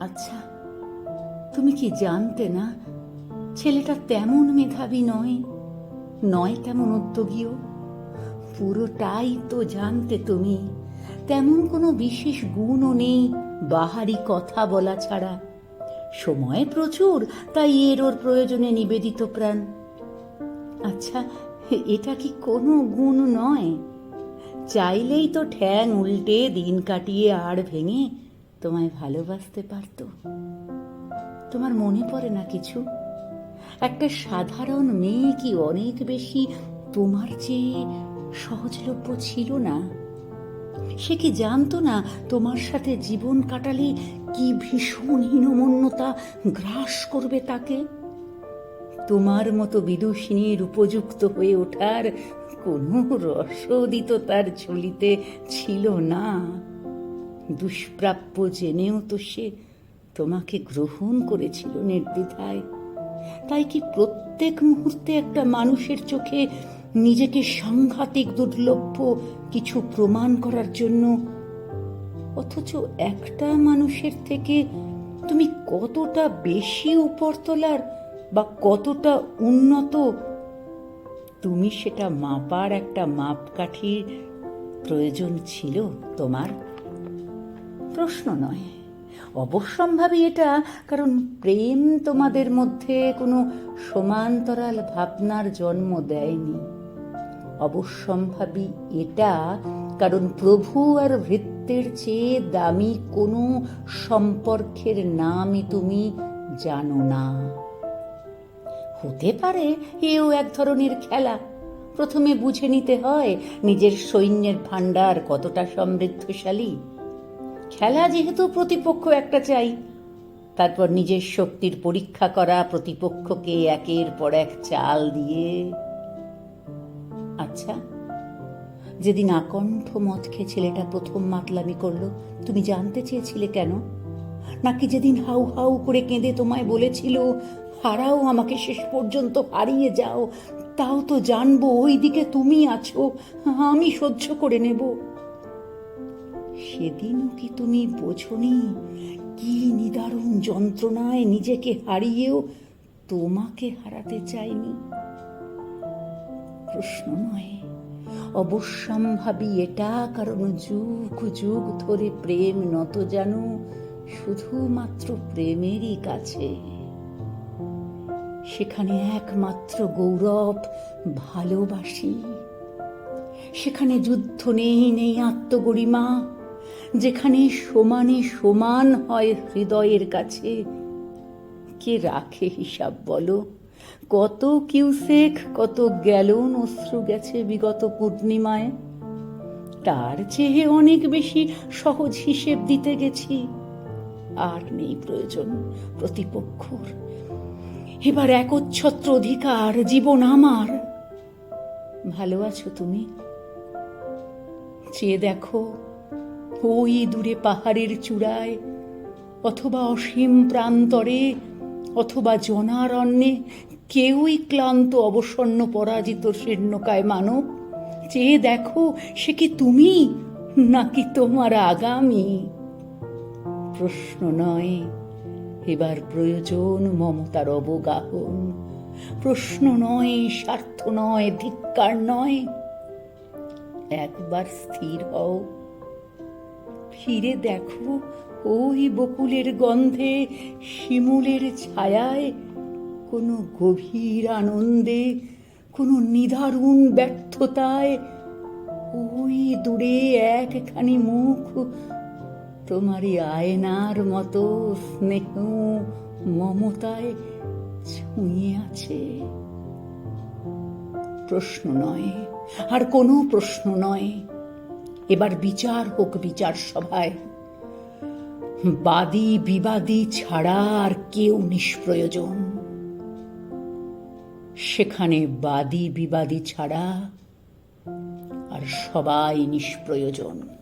আচ্ছা তুমি কি জানতে না, ছেলেটা তেমন মেধাবী নয় নয় তেমন উদ্যোগীও? পুরোটাই তো জানতে তুমি, তেমন কোনো বিশেষ গুণও নেই বাহারি কথা বলা ছাড়া। সময় প্রচুর, তাই এর ওর প্রয়োজনে নিবেদিত প্রাণ। আচ্ছা এটা কি কোনো গুণ নয়? চাইলেই তো ঠ্যাং উল্টে দিন কাটিয়ে আর ভেঙে তোমায় ভালোবাসতে পারতো? তোমার মনে পড়ে না কিছু? একটা সাধারণ মেয়ে কি অনেক বেশি তোমার চেয়ে সহজলভ্য ছিল না? সে কি জানতো না তোমার সাথে জীবন কাটালে কি ভীষণ হীনমন্যতা গ্রাস করবে তাকে? তোমার মতো বিদুষিনীর উপযুক্ত হয়ে ওঠার কোনো রসদিত তার ঝুলিতে ছিল না। দুষ্প্রাপ্য জেনেও তো সে তোমাকে গ্রহণ করেছিল নির্দ্বিধায়। তাই কি প্রত্যেক মুহূর্তে একটা মানুষের চোখে নিজেকে সাংঘাতিক দুর্লভ্য কিছু প্রমাণ করার জন্য? অথচ একটা মানুষের থেকে তুমি কতটা বেশি উপরতলার বা কতটা উন্নত, তুমি সেটা মাপার একটা মাপকাঠির প্রয়োজন ছিল তোমার? প্রশ্ন নয়। অবশ্যম্ভাবী এটা, কারণ প্রেম তোমাদের মধ্যে কোনো সমান্তরাল ভাবনার জন্ম দেয়নি। অবশ্যম্ভাবী এটা, কারণ প্রভু আর ভৃত্যের চেয়ে দামি কোনো সম্পর্কের নামই তুমি জানো না। হতে পারে এও এক ধরনের খেলা। প্রথমে বুঝে নিতে হয় নিজের সৈন্যের ভাণ্ডার কতটা সমৃদ্ধশালী। খেলা যেহেতু প্রতিপক্ষ একটা চাই, তারপর নিজের শক্তির পরীক্ষা করা প্রতিপক্ষকে একের পর এক চাল দিয়ে। আচ্ছা যেদিন আকণ্ঠ মদ খেয়ে ছেলেটা প্রথম মাতলামি করল, তুমি জানতে চেয়েছিলে কেন? নাকি যেদিন হাউ হাউ করে কেঁদে তোমায় বলেছিল, হারাও আমাকে শেষ পর্যন্ত, হারিয়ে যাও, তাও তো জানব ওই দিকে তুমি আছো, আমি সহ্য করে নেব। সেদিনও কি তুমি বোঝনি? কি নিদারুণ যন্ত্রণায় নিজেকে হারিয়েও তোমাকে হারাতে চাইনি? প্রশ্ন নয়। অবশ্যম্ভাবী এটা কারণ যুগ যুগ ধরে প্রেম নত জানো, শুধুমাত্র প্রেমেরই কাছে। সেখানে একমাত্র গৌরব, ভালোবাসি। সেখানে যুদ্ধ নেই নেই আত্মগরিমা। যেখানে সমানে সমান হয় হৃদয়ের কাছে। কে রাখে হিসাব বলো? কত কিউসেক, কত গ্যালন অশ্রু গেছে বিগত পূর্ণিমায়। তার চেয়ে অনেক বেশি সহজ হিসেব দিতে গেছি। আর নেই প্রয়োজন প্রতিপক্ষর। এবার একচ্ছত্র অধিকার জীবন আমার। ভালো আছো তুমি? চেয়ে দেখো ওই দূরে পাহাড়ের চূড়ায়, অথবা অসীম প্রান্তরে, অথবা জনারণ্যে কেউই ক্লান্ত, অবসন্ন, পরাজিত শীর্ণকায় মানব চেয়ে দেখো সে কি তুমি নাকি তোমার আগামী? প্রশ্ন নয়, এবার প্রয়োজন মমতার অবগাহন। প্রশ্ন নয়, স্বার্থ নয়, ধিক্কার নয়। একবার স্থির হও। ফিরে দেখো, ওই বকুলের গন্ধে, শিমুলের ছায়ায় কোনো গভীর আনন্দে, কোনো নিদারুণ ব্যর্থতায়। ওই দূরে একখানি মুখ, তোমারই আয়নার মতো স্নেহ মমতায় ছুঁয়ে আছে। প্রশ্ন নয়, আর কোনো প্রশ্ন নয়। এবার বিচার হোক বিচার সভায়। বাদী বিবাদী ছাড়া আর কেউ নিষ্প্রয়োজন। সেখানে বাদী বিবাদী ছাড়া আর সবাই নিষ্প্রয়োজন।